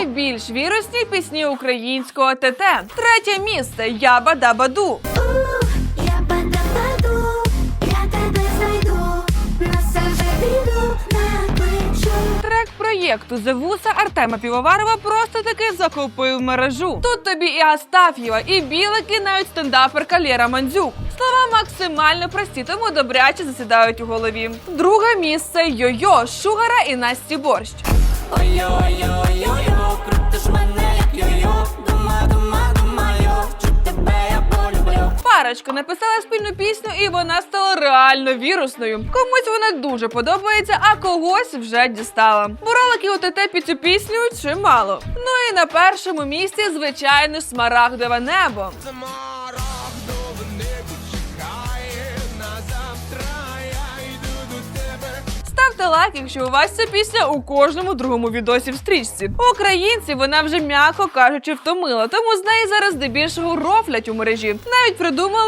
найбільш вірусні пісні українського ТТ. Третє місце Яба Дабаду. Проєкту Зевуса Артема Півоварова просто таки захопив мережу. Тут тобі і Астаф'єва, і Білик, і навіть стендаперка Лєра Мандзюк. Слова максимально прості, тому добряче засідають у голові. Друге місце Йо-Йо, Шугара і Насті Борщ. Ой-ой-ой-ой-ой, Парочка написала спільну пісню, і вона стала реально вірусною. Комусь вона дуже подобається, а когось вже дістала. Буралики ОТТ під цю пісню чимало. Ну і на першому місці, звичайно, смарагдове небо. Лайк, якщо у вас ця пісня у кожному другому відосі в стрічці. Українці вона вже м'яко кажучи втомила, тому з неї зараз здебільшого рофлять у мережі. Навіть придумали